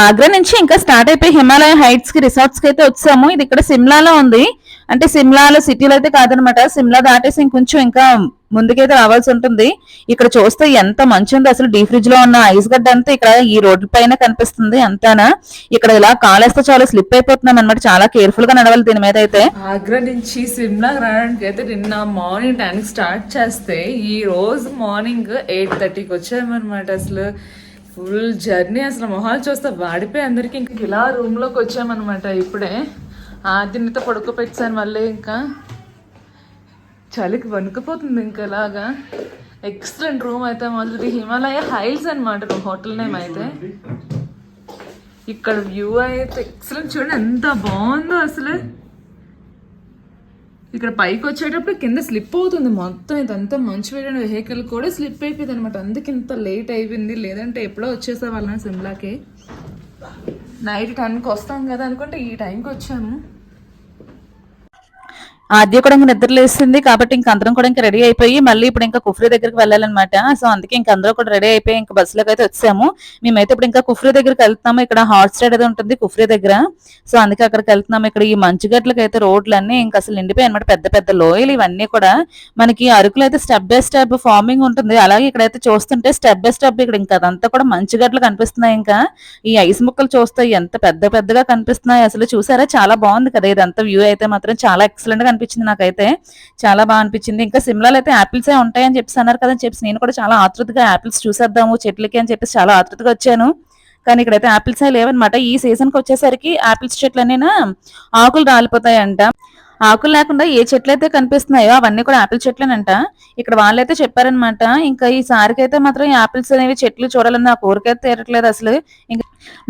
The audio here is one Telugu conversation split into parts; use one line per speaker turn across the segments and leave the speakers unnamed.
ఆగ్రా నుంచి ఇంకా స్టార్ట్ అయిపోయి హిమాలయ హైట్స్కి రిసార్ట్స్కి అయితే వచ్చాము. ఇది ఇక్కడ సిమ్లాలో ఉంది. అంటే సిమ్లాలో సిటీలో అయితే కాదనమాట. సిమ్లా దాటేసి ఇంకొంచెం ఇంకా ముందుకైతే రావాల్సి ఉంటుంది. ఇక్కడ చూస్తే ఎంత మంచి ఉంది. అసలు డీ ఫ్రిడ్జ్లో ఉన్న ఐస్ గడ్డ అంతా ఇక్కడ ఈ రోడ్డు పైన కనిపిస్తుంది అంతానా. ఇక్కడ ఇలా కాలేస్తే చాలా స్లిప్ అయిపోతున్నాం అనమాట చాలా కేర్ఫుల్గా నడవాలి దీని మీద అయితే.
ఆగ్రా నుంచి సిమ్లా రావడానికి అయితే నిన్న మార్నింగ్ టైం స్టార్ట్ చేస్తే ఈ రోజు మార్నింగ్ ఎయిట్ థర్టీకి వచ్చామన్నమాట అసలు. ఫుల్ జర్నీ అసలు మొహాలు చూస్తే వాడిపోయి అందరికి ఇంక ఇలా రూమ్లోకి వచ్చామన్నమాట ఇప్పుడే. ఆదినితో పడుకోపెట్టాను మళ్ళీ ఇంకా. చలికి వణుకుపోతుంది ఇంకా ఇలాగా. ఎక్సలెంట్ రూమ్ అయితే మొదటి హిమాలయ హైల్స్ అనమాట హోటల్ నేమ్ అయితే. ఇక్కడ వ్యూ అయితే ఎక్సలెంట్ చూడండి ఎంత బాగుందో అసలు. ఇక్కడ పైకి వచ్చేటప్పుడు కింద స్లిప్ అవుతుంది మొత్తం ఇదంతా మంచి వేడిన వెహికల్ కూడా స్లిప్ అయిపోయింది అనమాట అందుకే ఇంత లేట్ అయిపోయింది. లేదంటే ఎప్పుడో వచ్చేసే వాళ్ళని సిమ్లాకి. నైట్ టెన్కి వస్తాం కదా అనుకుంటే ఈ టైంకి వచ్చాము.
ఆద్య కూడా ఇంకా నిద్రలేసింది కాబట్టి ఇంక అందరం కూడా ఇంకా రెడీ అయిపోయి మళ్ళీ ఇప్పుడు ఇంకా కుఫ్రీ దగ్గరికి వెళ్ళాలన్నమాట. సో అందుకే ఇంక అందరూ కూడా రెడీ అయిపోయి ఇంకా బస్సులోకి అయితే వచ్చాము. మేమైతే ఇప్పుడు ఇంకా కుఫ్రీ దగ్గరికి వెళ్తున్నాము. ఇక్కడ హాట్ స్టైడ్ అయితే ఉంటుంది కుఫ్రీ దగ్గర. సో అందుకే అక్కడికి వెళ్తున్నాము. ఇక్కడ ఈ మంచుగడ్లకి అయితే రోడ్లు అన్ని ఇంకా అసలు నిండిపోయి అనమాట పెద్ద పెద్ద లోయలు ఇవన్నీ కూడా. మనకి అరకులో అయితే స్టెప్ బై స్టెప్ ఫార్మింగ్ ఉంటుంది. అలాగే ఇక్కడైతే చూస్తుంటే స్టెప్ బై స్టెప్ ఇక్కడ ఇంకా అదంతా కూడా మంచుగడ్లు కనిపిస్తున్నాయి ఇంకా. ఈ ఐస్ ముక్కలు చూస్తే ఎంత పెద్ద పెద్దగా కనిపిస్తున్నాయి అసలు చూసారా? చాలా బాగుంది కదా ఇదంతా. వ్యూ అయితే మాత్రం చాలా ఎక్సలెంట్గా అనిపించింది నాకైతే. చాలా బాగా అనిపించింది. ఇంకా సిమ్లాలో అయితే యాపిల్స్ ఏ ఉంటాయని చెప్పేసి అన్నారు కదా అని చెప్పేసి నేను కూడా చాలా ఆతృతగా యాపిల్స్ చూసేద్దాము చెట్లకి అని చెప్పేసి చాలా ఆతృతగా వచ్చాను. కానీ ఇక్కడైతే యాపిల్స్ లేవన్నమాట. ఈ సీజన్కి వచ్చేసరికి యాపిల్స్ చెట్లు ఆకులు రాలిపోతాయంట. ఆకులు లేకుండా ఏ చెట్లు అయితే కనిపిస్తున్నాయో అవన్నీ కూడా యాపిల్ చెట్లనంట. ఇక్కడ వాళ్ళైతే చెప్పారనమాట ఇంకా ఈ సారికైతే మాత్రం యాపిల్స్ అనేవి చెట్లు చూడాలని నా కోరికైతే తీరట్లేదు అసలు. ఇంకా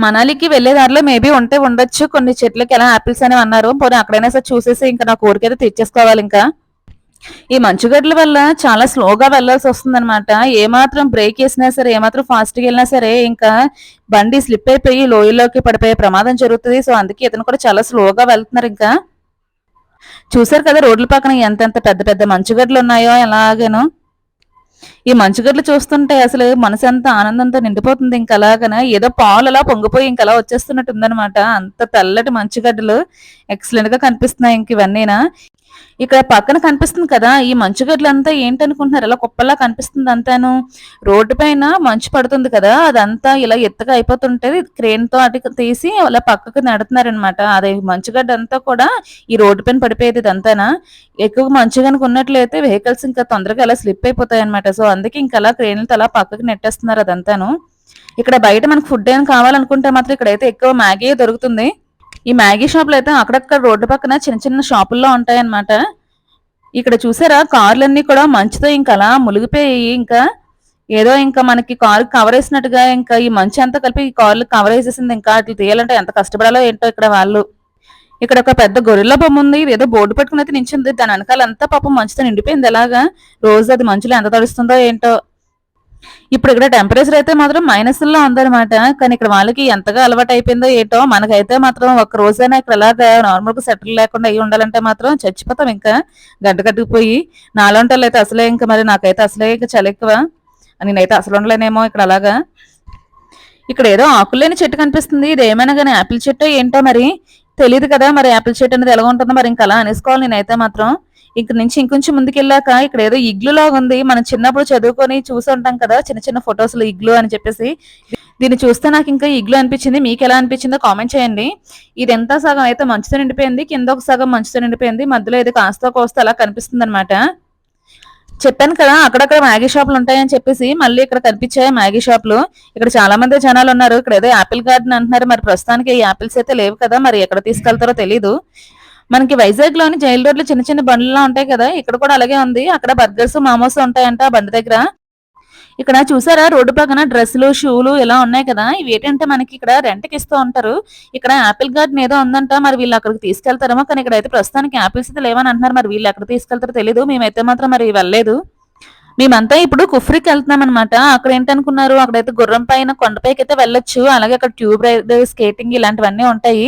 మనాలికి వెళ్ళే దారిలో మేబీ ఉంటే ఉండొచ్చు. కొన్ని చెట్లకి ఎలా ఆపిల్స్ అనేవి అన్నారు. పోనీ అక్కడైనా సరే చూసేసి ఇంకా నా కోరికైతే తెచ్చేసుకోవాలి ఇంకా. ఈ మంచుగడ్ల వల్ల చాలా స్లోగా వెళ్ళాల్సి వస్తుంది అనమాట ఏమాత్రం బ్రేక్ వేసినా సరే ఏమాత్రం ఫాస్ట్గా వెళ్ళినా సరే ఇంకా బండి స్లిప్ అయిపోయి లోయలోకి పడిపోయే ప్రమాదం జరుగుతుంది. సో అందుకే ఇతను కూడా చాలా స్లోగా వెళ్తున్నారు ఇంకా. చూసారు కదా రోడ్ల పక్కన ఎంతెంత పెద్ద పెద్ద మంచుగడ్డలు ఉన్నాయో ఎలాగేనో. ఈ మంచుగడ్లు చూస్తుంటే అసలు మనసు అంతా ఆనందంతో నిండిపోతుంది. ఇంకా ఏదో పాలు అలా పొంగిపోయి ఇంకా అలా వచ్చేస్తున్నట్టు ఉందనమాట అంత తెల్లటి మంచుగడ్డలు ఎక్సలెంట్గా కనిపిస్తున్నాయి ఇంక ఇవన్నీనా. ఇక్కడ పక్కన కనిపిస్తుంది కదా ఈ మంచుగడ్డలు అంతా ఏంటనుకుంటున్నారు? ఇలా కుప్పలా కనిపిస్తుంది అంతాను. రోడ్డు పైన మంచు పడుతుంది కదా అదంతా ఇలా ఎత్తుగా అయిపోతుంటది క్రేన్తో అటు తీసి అలా పక్కకు నడుతున్నారనమాట అదే మంచుగడ్డ అంతా కూడా ఈ రోడ్డు పైన పడిపోయేది ఇదంతానా. ఎక్కువ మంచు కనుక ఉన్నట్లయితే వెహికల్స్ ఇంకా తొందరగా అలా స్లిప్ అయిపోతాయి అనమాట సో అందుకే ఇంకా అలా క్రేన్లతో అలా పక్కకు నెట్టేస్తున్నారు అదంతాను. ఇక్కడ బయట మనకు ఫుడ్ ఏమైనా కావాలనుకుంటే మాత్రం ఇక్కడైతే ఎక్కువ మ్యాగీ దొరుకుతుంది. ఈ మ్యాగీ షాపులు అయితే అక్కడక్కడ రోడ్డు పక్కన చిన్న చిన్న షాపుల్లో ఉంటాయన్నమాట. ఇక్కడ చూసారా? కార్లన్నీ కూడా మంచుతో ఇంకా అలా మునిగిపోయి ఇంకా ఏదో ఇంకా మనకి కార్ కవర్ వేసినట్టుగా ఇంకా ఈ మంచి అంతా కలిపి ఈ కార్లు కవర్ వేసేసింది. ఇంకా అట్లా తీయాలంటే ఎంత కష్టపడాలో ఏంటో ఇక్కడ వాళ్ళు. ఇక్కడ ఒక పెద్ద గొర్రెల బొమ్మ ఉంది. ఇది ఏదో బోర్డు పెట్టుకుని అయితే నించింది. దాని వెనకాల అంతా పాపం మంచుతో నిండిపోయింది. ఎలాగా? రోజు అది మంచులో ఎంత తడుస్తుందో ఏంటో. ఇప్పుడు ఇక్కడ టెంపరేచర్ అయితే మాత్రం మైనస్లో ఉందన్నమాట. కానీ ఇక్కడ వాళ్ళకి ఎంతగా అలవాటు అయిపోయిందో ఏంటో మనకైతే మాత్రం ఒక రోజైనా ఇక్కడ ఎలాగా నార్మల్గా సెటిల్ లేకుండా అయ్యి ఉండాలంటే మాత్రం చచ్చిపోతాం ఇంకా. గడ్డ కట్టుకుపోయి. నాలుగుంటలు అయితే అసలే ఇంకా మరి నాకైతే అసలే ఇంకా చలి ఎక్కువ. నేనైతే అసలు ఉండలేనేమో ఇక్కడ అలాగా. ఇక్కడ ఏదో ఆకులేని చెట్టు కనిపిస్తుంది. ఇది ఏమైనా కానీ ఆపిల్ చెట్టు ఏంటో మరి. తెలియదు కదా మరి యాపిల్ చెట్టు అనేది ఎలా ఉంటుందో మరి ఇంకా అలా అనేసుకోవాలి నేనైతే మాత్రం. ఇక్కడ నుంచి ఇంకొంచెం ముందుకెళ్ళాక ఇక్కడ ఏదో ఇగ్లు లాగా ఉంది. మనం చిన్నప్పుడు చదువుకొని చూసి ఉంటాం కదా చిన్న చిన్న ఫొటోస్లో ఇగ్లు అని చెప్పేసి. దీన్ని చూస్తే నాకు ఇంకా ఇగ్లు అనిపించింది. మీకు ఎలా అనిపించిందో కామెంట్ చేయండి. ఇది ఎంత సగం? అయితే మంచుతో నిండిపోయింది. కింద ఒక సగం మంచుతో నిండిపోయింది. మధ్యలో ఇది కాస్త కోస్త అలా కనిపిస్తుంది అనమాట చెప్పాను కదా అక్కడక్కడ మ్యాగీ షాపులు ఉంటాయని చెప్పేసి మళ్ళీ ఇక్కడ కనిపించాయి మ్యాగీ షాపులు. ఇక్కడ చాలా మంది జనాలు ఉన్నారు ఇక్కడ ఏదో యాపిల్ గార్డెన్ అంటున్నారు. మరి ప్రస్తుతానికి ఈ యాపిల్స్ అయితే లేవు కదా మరి ఎక్కడ తీసుకెళ్తారో తెలీదు. మనకి వైజాగ్లోని జైల్ రోడ్లు చిన్న చిన్న బండ్లు ఉంటాయి కదా ఇక్కడ కూడా అలాగే ఉంది. అక్కడ బర్గర్స్ మామోస్ ఉంటాయంట బండి దగ్గర. ఇక్కడ చూసారా? రోడ్డు పక్కన డ్రెస్సులు షూలు ఇలా ఉన్నాయి కదా? ఇవి ఏంటంటే మనకి ఇక్కడ రెంట్కి ఇస్తూ ఉంటారు. ఇక్కడ యాపిల్ గార్డెన్ ఏదో ఉందంట. మరి వీళ్ళు అక్కడికి తీసుకెళ్తారేమో. కానీ ఇక్కడ అయితే ప్రస్తుతానికి యాపిల్స్ అయితే లేవని అంటున్నారు. మరి వీళ్ళు ఎక్కడ తీసుకెళ్తారో తెలియదు మేమైతే మాత్రం మరి వెళ్ళలేదు. మేమంతా ఇప్పుడు కుఫ్రీకి వెళ్తున్నాం అనమాట అక్కడ ఏంటనుకున్నారు? అక్కడైతే గుర్రం పైన కొండపైకి అయితే వెళ్ళొచ్చు. అలాగే అక్కడ ట్యూబ్ రైడ్ స్కేటింగ్ ఇలాంటివన్నీ ఉంటాయి.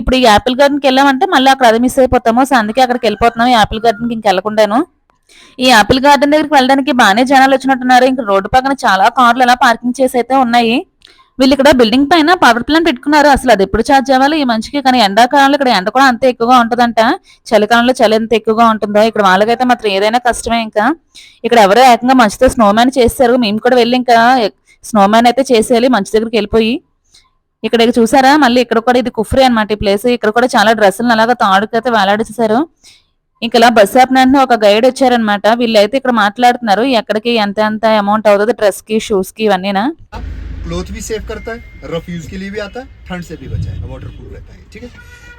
ఇప్పుడు ఈ యాపిల్ గార్డెన్కి వెళ్ళామంటే మళ్ళీ అక్కడ అది మిస్ అయిపోతాము. సో అందుకే అక్కడికి వెళ్ళిపోతున్నాం. యాపిల్ గార్డెన్కి ఇంకెళ్ళకుండాను ఈ ఆపిల్ గార్డెన్ దగ్గరికి వెళ్ళడానికి బాగానే జనాలు వచ్చినట్టున్నారు. ఇంకా రోడ్డు పక్కన చాలా కార్లు ఎలా పార్కింగ్ చేసి అయితే ఉన్నాయి. వీళ్ళు ఇక్కడ బిల్డింగ్ పైన పవర్ ప్లాంట్ పెట్టుకున్నారు. అసలు అది ఎప్పుడు ఛార్జ్ అవ్వాలి? ఈ మంచికి కానీ ఎండాకాలంలో ఇక్కడ ఎండ కూడా అంతే ఎక్కువగా ఉంటదంట. చలికాలంలో చలి ఎంత ఎక్కువగా ఉంటుందో. ఇక్కడ వాళ్ళకైతే మాత్రం ఏదైనా కష్టమే ఇంకా. ఇక్కడ ఎవరో ఏకంగా మంచుతో స్నోమ్యాన్ చేస్తారు. మేము కూడా వెళ్ళి ఇంకా స్నోమ్యాన్ అయితే చేసేయాలి. మంచి దగ్గరికి వెళ్ళిపోయి. ఇక్కడ చూసారా? మళ్ళీ ఇక్కడ కూడా ఇది కుఫ్రీ అన్నమాట ఈ ప్లేస్ ఇక్కడ కూడా చాలా డ్రెస్సులను అలాగా తాడుకైతే వేలాడేసేసారు ఇంకా ఇలా బస్ ఆపినంటే ఒక గైడ్ వచ్చారనమాట వీళ్ళైతే ఇక్కడ మాట్లాడుతున్నారు ఎక్కడికి ఎంత ఎంత అమౌంట్ అవుతుంది డ్రెస్ కి షూస్ కి ఇవన్నీనా
क्लोथ भी सेव करता है रफ यूज के लिए भी आता है ठंड से भी बचाए वाटर प्रूफ रहता है ठीक है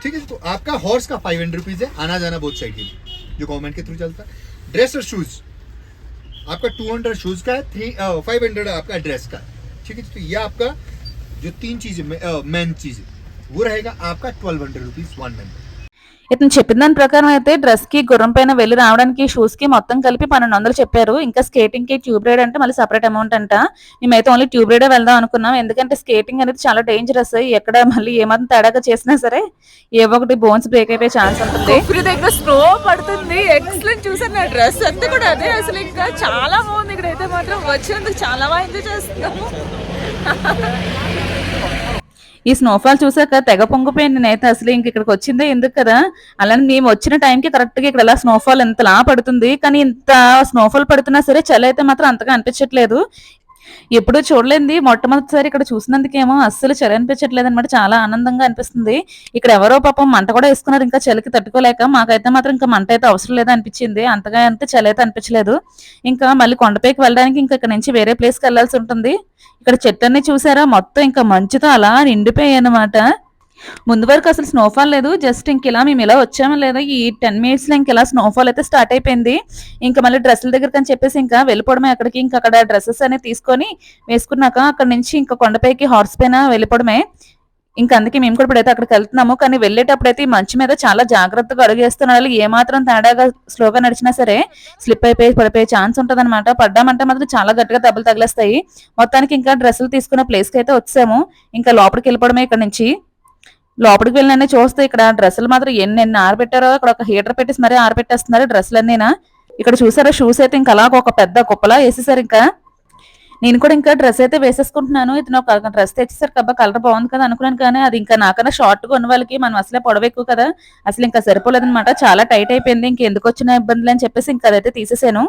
ठीक है तो आपका हॉर्स का फाइव हंड्रेड रुपीज है आना जाना बोथ साइड के लिए जो गवर्नमेंट के थ्रू चलता है ड्रेस और शूज आपका टू हंड्रेड शूज का है थ्री फाइव हंड्रेड आपका ड्रेस का है ठीक है तो ये आपका जो तीन चीज मेन चीज है वो रहेगा आपका twelve hundred rupees one member
ఇతను చెప్పిన దాని ప్రకారం అయితే డ్రెస్కి గుర్రం పైన వెళ్ళి రావడానికి షూస్కి మొత్తం కలిపి పన్నెండు వందలు చెప్పారు. ఇంకా స్కేటింగ్కి ట్యూబ్ రైడ్ అంటే మళ్ళీ సపరేట్ అమౌంట్ అంట. మేమైతే ఓన్లీ ట్యూబ్ రైడే వెళ్దాం అనుకున్నాం. ఎందుకంటే స్కేటింగ్ అనేది చాలా డేంజరస్ ఎక్కడ మళ్ళీ ఏమాత్రం తేడాగా చేసినా సరే ఏ ఒకటి బోన్స్ బ్రేక్ అయిపోయే ఛాన్స్ ఉంటుంది.
దగ్గర స్నో పడుతుంది. ఎక్సలెంట్ చూసాను నా డ్రెస్ అంతా కూడా అదే అసలు ఇంకా చాలా బాగుంది. ఇక్కడ అయితే మాత్రం వచ్చినందుకు చాలా బాగా ఎంజాయ్ చేస్తున్నాము.
ఈ స్నోఫాల్ చూసాక తెగ పొంగిపోయింది నేత అసలు ఇంక ఇక్కడికి వచ్చిందే ఎందుకు కదా? అలానే మేము వచ్చిన టైంకి కరెక్ట్గా ఇక్కడ ఇలా స్నోఫాల్ ఇంతలా పడుతుంది? కానీ ఇంత స్నోఫాల్ పడుతున్నా సరే చలి అయితే మాత్రం అంతగా అనిపించట్లేదు. ఎప్పుడూ చూడలేంది. మొట్టమొదటిసారి ఇక్కడ చూసినందుకేమో అస్సలు చలి అనిపించట్లేదు అనమాట చాలా ఆనందంగా అనిపిస్తుంది. ఇక్కడ ఎవరో పాపం మంట కూడా వేసుకున్నారు. ఇంకా చలికి తట్టుకోలేక మాకైతే మాత్రం ఇంకా మంట అయితే అవసరం లేదు అనిపించింది. అంతగా అంటే చలి అయితే అనిపించలేదు. ఇంకా మళ్ళీ కొండపైకి వెళ్ళడానికి ఇంకా ఇక్కడ నుంచి వేరే ప్లేస్కి వెళ్ళాల్సి ఉంటుంది. ఇక్కడ చెట్లన్నీ చూసారా? మొత్తం ఇంకా మంచుతో అలా నిండిపోయాయి అనమాట ముందు వరకు అసలు స్నోఫాల్ లేదు. జస్ట్ ఇంక ఇలా మేము ఇలా వచ్చామో లేదా ఈ టెన్ మినిట్స్లో ఇంక ఇలా స్నోఫాల్ అయితే స్టార్ట్ అయిపోయింది. ఇంకా మళ్ళీ డ్రెస్సుల దగ్గరికి అని చెప్పేసి ఇంకా వెళ్ళిపోవడమే అక్కడికి. ఇంకా అక్కడ డ్రెస్సెస్ అనేవి తీసుకొని వేసుకున్నాక అక్కడ నుంచి ఇంకా కొండపైకి హార్స్ పైన వెళ్ళిపోవడమే. ఇంకా అందుకే మేము కూడా ఇప్పుడైతే అక్కడికి వెళ్తున్నాము. కానీ వెళ్ళేటప్పుడు అయితే ఈ మంచు మీద చాలా జాగ్రత్తగా అడుగేస్తున్నాడు ఏ మాత్రం తేడాగా స్లోగా నడిచినా సరే స్లిప్ అయిపోయి పడిపోయే ఛాన్స్ ఉంటుంది అనమాట పడ్డామంటే మాత్రం చాలా గట్టిగా దెబ్బలు తగిలేస్తాయి. మొత్తానికి ఇంకా డ్రెస్సులు తీసుకున్న ప్లేస్కి అయితే వచ్చాము. ఇంకా లోపలికి వెళ్ళిపోవడమే ఇక్కడ నుంచి. లోపలికి వెళ్ళిన చూస్తే ఇక్కడ డ్రెస్సులు మాత్రం ఎన్ని ఎన్ని ఆరబెట్టారో ఇక్కడ ఒక హీటర్ పెట్టేసి మరీ ఆరబెట్టేస్తున్నారు డ్రెస్సులు అన్నీనా ఇక్కడ చూసారా షూస్ అయితే ఇంకా అలాగ ఒక పెద్ద కుప్పలా వేసేసారు ఇంకా. నేను కూడా ఇంకా డ్రెస్ అయితే వేసేసుకుంటున్నాను. ఇతను ఒక డ్రెస్ తెచ్చేసారు కబ్బా కలర్ బాగుంది కదా అనుకున్నాను కానీ అది ఇంకా నాకన్నా షార్ట్గా ఉన్న వాళ్ళకి మనం అసలే పొడవ ఎక్కువ కదా. అసలు ఇంకా సరిపోలేదనమాట చాలా టైట్ అయిపోయింది. ఇంక ఎందుకు వచ్చిన ఇబ్బందులు అని చెప్పేసి ఇంకా అదైతే తీసేసాను.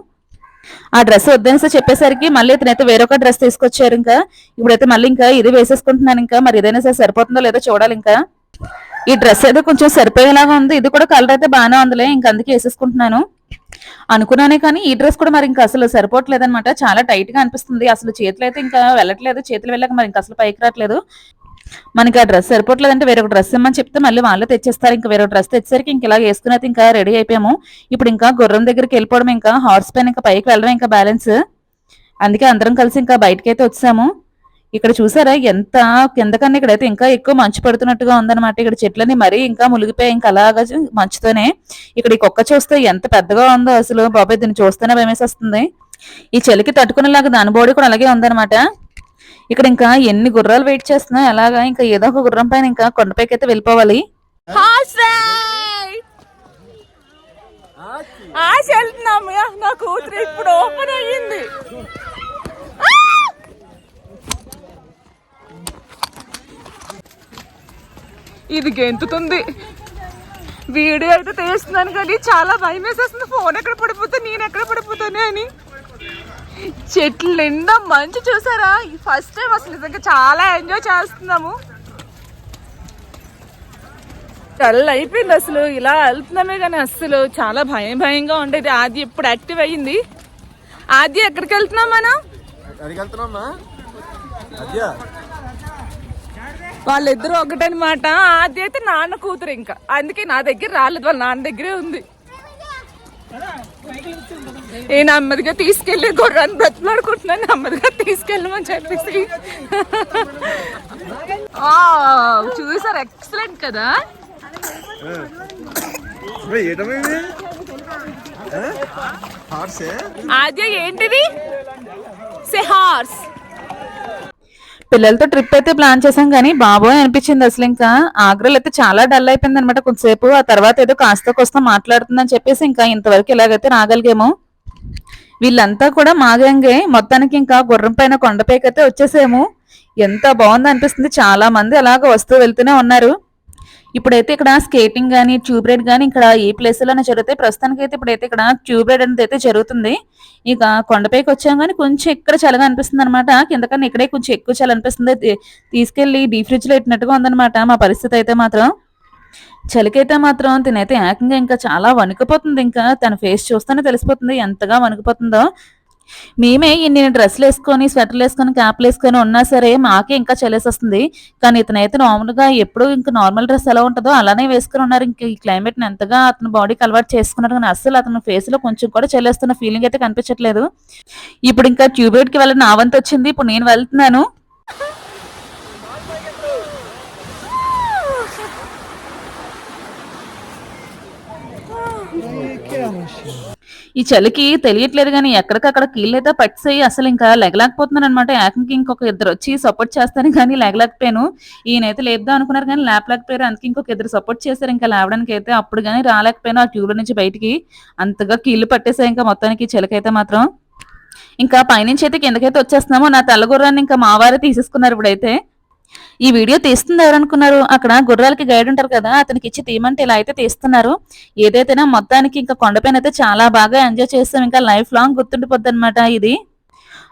ఆ డ్రెస్ వద్దనేసి చెప్పేసరికి మళ్ళీ ఇతనైతే వేరొక డ్రెస్ తీసుకొచ్చారు ఇంకా. ఇప్పుడైతే మళ్ళీ ఇంకా ఇది వేసేసుకుంటున్నాను ఇంకా. మరి ఏదైనా సరే సరిపోతుందో లేదో చూడాలి ఇంకా. ఈ డ్రెస్ అయితే కొంచెం సరిపోయేలాగా ఉంది. ఇది కూడా కలర్ అయితే బాగానే ఉందిలే. ఇంకా అందుకే వేసేసుకుంటున్నాను. అనుకున్నానే కానీ ఈ డ్రెస్ కూడా మరి ఇంకా అసలు సరిపోవట్లేదు అనమాట చాలా టైట్గా అనిపిస్తుంది. అసలు చేతులు అయితే ఇంకా వెళ్ళట్లేదు. చేతులు వెళ్ళక మరి ఇంకా అసలు పైకి రావట్లేదు మనకి ఆ డ్రెస్ సరిపోవట్లేదు అంటే వేరొక డ్రెస్ ఇమ్మని చెప్తే మళ్ళీ వాళ్ళే తెచ్చేస్తారు. ఇంకా వేరొక డ్రెస్ తెచ్చేసరికి ఇంక ఇలా వేసుకుని ఇంకా రెడీ అయిపోయాము. ఇప్పుడు ఇంకా గుర్రం దగ్గరికి వెళ్ళిపోవడం ఇంకా హార్స్ పైన ఇంకా పైకి వెళ్ళడం ఇంకా బ్యాలెన్స్ అందుకే అందరం కలిసి ఇంకా బయటకి అయితే వచ్చాము. ఇక్కడ చూసారా? ఎంత కిందకన్నా ఇక్కడైతే ఇంకా ఎక్కువ మంచు పడుతున్నట్టుగా ఉందన్నమాట. ఇక్కడ చెట్లని మరీ ఇంకా ములిగిపోయి ఇంకా అలాగా మంచుతోనే ఇక్కడ ఈ కుక్క చూస్తే ఎంత పెద్దగా ఉందో అసలు. బాబాయ్ దీన్ని చూస్తేనే భయమేసేస్తుంది ఈ చలికి తట్టుకునేలాగా దాని బాడీ కూడా అలాగే ఉందన్నమాట. ఇక్కడ ఇంకా ఎన్ని గుర్రాలు వెయిట్ చేస్తున్నా అలాగా. ఇంకా ఏదో ఒక గుర్రం పైన ఇంకా కొండపైకి అయితే వెళ్ళిపోవాలి
ఆశ వెళ్తున్నాము నా కూతురు ఇప్పుడు ఓపెన్ అయ్యింది. ఇది గెంతుతుంది. వీడియో అయితే తీస్తున్నాను కానీ చాలా భయం వేసేస్తుంది. ఫోన్ ఎక్కడ పడిపోతే నేను ఎక్కడ పడిపోతానే అని. చెట్లు నిండా మంచి చూసారా? ఫస్ట్ టైం అసలు నిజంగా చాలా ఎంజాయ్ చేస్తున్నాము. డల్ అయిపోయింది అసలు. ఇలా వెళ్తున్నామే కానీ అసలు చాలా భయం భయంగా ఉండేది. ఆది ఇప్పుడు యాక్టివ్ అయ్యింది? ఆది ఎక్కడికి వెళ్తున్నాం మనం? వాళ్ళిద్దరూ ఒకటనమాట. ఆది అయితే నాన్న కూతురు ఇంకా. అందుకే నా దగ్గర రాలేదు వాళ్ళ నాన్న దగ్గరే ఉంది. ఏ నెమ్మదిగా తీసుకెళ్ళి గుర్రాన్ని బ్రతిలాడుకుంటున్నాను నెమ్మదిగా తీసుకెళ్ళమని చెప్పేసి. ఆ, చూసారు ఎక్సలెంట్ కదా?
హార్సే?
ఆద్య ఏంటిది? సెహార్స్
పిల్లలతో ట్రిప్ అయితే ప్లాన్ చేసాం కానీ బాబోయ్ అనిపించింది అసలు ఇంకా. ఆగ్రాలో అయితే చాలా డల్ అయిపోయింది అనమాట కొంతసేపు. ఆ తర్వాత ఏదో కాస్త కోస్త మాట్లాడుతుందని చెప్పేసి ఇంకా ఇంతవరకు ఎలాగైతే రాగలిగాము వీళ్ళంతా కూడా మాగంగే మొత్తానికి ఇంకా గుర్రం పైన కొండపైకి అయితే వచ్చేసాము. ఎంత బాగుంది అనిపిస్తుంది చాలా మంది అలాగ వస్తూ వెళ్తూనే ఉన్నారు. ఇప్పుడైతే ఇక్కడ స్కేటింగ్ కానీ ట్యూబ్ రైడ్ కానీ ఇక్కడ ఈ ప్లేస్లోనే జరుగుతాయి ప్రస్తుతానికి అయితే ఇప్పుడైతే ఇక్కడ ట్యూబ్ రైడ్ అనేది అయితే జరుగుతుంది. ఇక కొండపైకి వచ్చాం కానీ కొంచెం ఇక్కడ చల్లగా అనిపిస్తుంది అనమాట కిందకన్నా ఇక్కడే కొంచెం ఎక్కువ చలి అనిపిస్తుంది. తీసుకెళ్ళి డీ ఫ్రిడ్జ్లో పెట్టినట్టుగా ఉందన్నమాట. మా పరిస్థితి అయితే మాత్రం. చలికైతే మాత్రం తినైతే ఏకంగా ఇంకా చాలా వణికిపోతుంది. ఇంకా తన ఫేస్ చూస్తేనే తెలిసిపోతుంది ఎంతగా వణికిపోతుందో. మేమే ఇన్ని డ్రెస్సులు వేసుకొని స్వెటర్లు వేసుకొని క్యాప్లు వేసుకొని ఉన్నా సరే మాకే ఇంకా చలేసి వస్తుంది కానీ ఇతనైతే నార్మల్గా ఎప్పుడు ఇంకా నార్మల్ డ్రెస్ ఎలా ఉంటుందో అలానే వేసుకుని ఉన్నారు. ఇంకా ఈ క్లైమేట్ ఎంతగా అతను బాడీకి అలవాటు చేసుకున్నారు కానీ అస్సలు అతను ఫేస్లో కొంచెం కూడా చలేస్తున్న ఫీలింగ్ అయితే కనిపించట్లేదు. ఇప్పుడు ఇంకా ట్యూబ్కి వెళ్ళిన నా వంతు వచ్చింది ఇప్పుడు నేను వెళ్తున్నాను. ఈ చలికి తెలియట్లేదు కానీ ఎక్కడికక్కడ కీళ్ళైతే పట్టిసేయి. అసలు ఇంకా లెగలేకపోతున్నాను అనమాట ఏకంకి ఇంకొక ఇద్దరు వచ్చి సపోర్ట్ చేస్తాను కానీ లెగలేకపోయాను. ఈయనైతే లేపుదాం అనుకున్నారు కానీ లేపలేకపోయారు. అందుకే ఇంకొక ఇద్దరు సపోర్ట్ చేశారు. ఇంకా లేవడానికి అయితే అప్పుడు కానీ రాలేకపోయాను ఆ ట్యూబ్ నుంచి బయటికి. అంతగా కీళ్ళు పట్టేసాయి ఇంకా మొత్తానికి చలికైతే మాత్రం. ఇంకా పైనుంచి అయితే కిందకైతే వచ్చేస్తున్నాము. నా తెల్లగుర్రాన్ని ఇంకా మా వారే తీసేసుకున్నారు ఇప్పుడైతే. ఈ వీడియో తీస్తుంది ఎవరనుకున్నారు? అక్కడ గుర్రాలకి గైడ్ ఉంటారు కదా అతనికి ఇచ్చి తీయమంటే ఇలా అయితే తీస్తున్నారు. ఏదైతేనా మొత్తానికి ఇంకా కొండపైన అయితే చాలా బాగా ఎంజాయ్ చేస్తాం. ఇంకా లైఫ్ లాంగ్ గుర్తుండిపోద్ది అనమాట ఇది.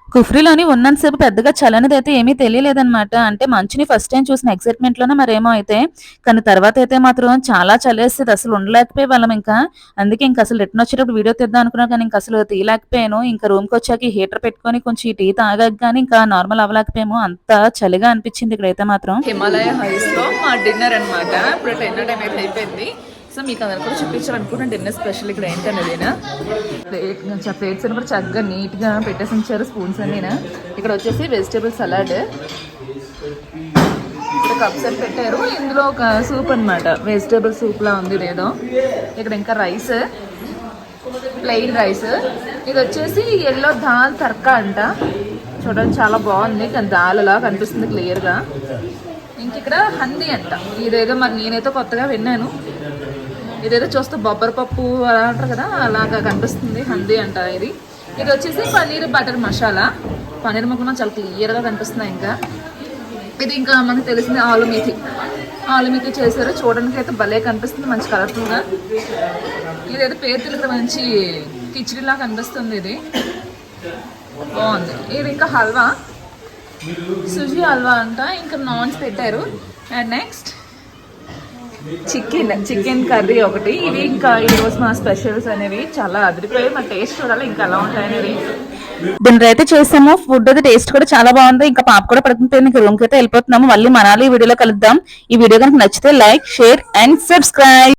కుఫ్రీలోని ఉన్నంతసేపు పెద్దగా చలనిది అయితే ఏమీ తెలియలేదన్నమాట. అంటే మంచుని ఫస్ట్ టైం చూసిన ఎక్సైట్మెంట్లోనే మరేమో అయితే. కానీ తర్వాత అయితే మాత్రం చాలా చలేస్తుంది అసలు ఉండలేకపోయే వాళ్ళం ఇంకా. అందుకే ఇంకా అసలు రిటర్న్ వచ్చేటప్పుడు వీడియో తీద్దాం అనుకున్నా కానీ ఇంకా అసలు తీయలేకపోయాను. ఇంకా రూమ్కి వచ్చాక హీటర్ పెట్టుకొని కొంచెం టీ తాగాక కానీ ఇంకా నార్మల్ అవ్వలేకపోయాము. అంత చలిగా అనిపించింది ఇక్కడైతే మాత్రం.
హిమాలయ హైస్లో మా డిన్నర్ అన్నమాట. ఇప్పుడు డిన్నర్ టైం అయితే అయిపోయింది. సో మీకు అందరు కూడా చూపించాలనుకుంటున్నాను. డిన్నర్ స్పెషల్ ఇక్కడ ఏంటనేదినా ప్లేట్ ప్లేట్స్ అని కూడా చక్కగా నీట్గా పెట్టేసి ఉంచారు స్పూన్స్ అన్నీనా. ఇక్కడ వచ్చేసి వెజిటేబుల్ సలాడ్ ఇక్కడ కప్స్ అని పెట్టారు. ఇందులో ఒక సూప్ అన్నమాట. వెజిటేబుల్ సూప్ లా ఉంది లేదో ఇక్కడ ఇంకా రైస్ ప్లెయిన్ రైస్ ఇది వచ్చేసి ఎల్లో దాల్ తర్కా అంట. చూడండి చాలా బాగుంది. కానీ దాలలా కనిపిస్తుంది క్లియర్గా ఇంక ఇక్కడ హందీ అంట. ఇదేదో మరి నేనైతే కొత్తగా విన్నాను. ఇదేదో చూస్తే బొబ్బరి పప్పు అలా అంటారు కదా అలాగా కనిపిస్తుంది హందీ అంట ఇది. ఇది వచ్చేసి పన్నీర్ బటర్ మసాలా. పన్నీర్ ముక్కలు చాలా క్లియర్గా కనిపిస్తున్నాయి ఇంకా. ఇది ఇంకా మనకు తెలిసింది ఆలు మీథి ఆలు మీథి చేశారు. చూడడానికి అయితే భలే కనిపిస్తుంది మంచి కలర్ఫుల్గా. ఇదైతే పేరు తెలియక మంచి కిచిడిలా కనిపిస్తుంది ఇది. బాగుంది. ఇది ఇంకా హల్వా. సుజీ హల్వా అంట. ఇంకా నాన్స్ పెట్టారు. And next chicken chicken curry ఒకటి. ఇవి ఇంకా ఈరోజు మా స్పెషల్స్ అనేవి చాలా అదిరిపోయి మా టేస్ట్ చూడాలి ఇంకా ఎలా ఉంటాయి అనేది
డిన్నర్ అయితే చేసాము. ఫుడ్ అయితే టేస్ట్ కూడా చాలా బాగుంది. ఇంకా పాప కూడా పడుకుంటే ఇంకా రూమ్కి అయితే వెళ్ళిపోతున్నాము. మళ్ళీ మనాలి వీడియోలో కలుద్దాం. ఈ వీడియో కనుక నచ్చితే లైక్ షేర్ అండ్ సబ్స్క్రైబ్.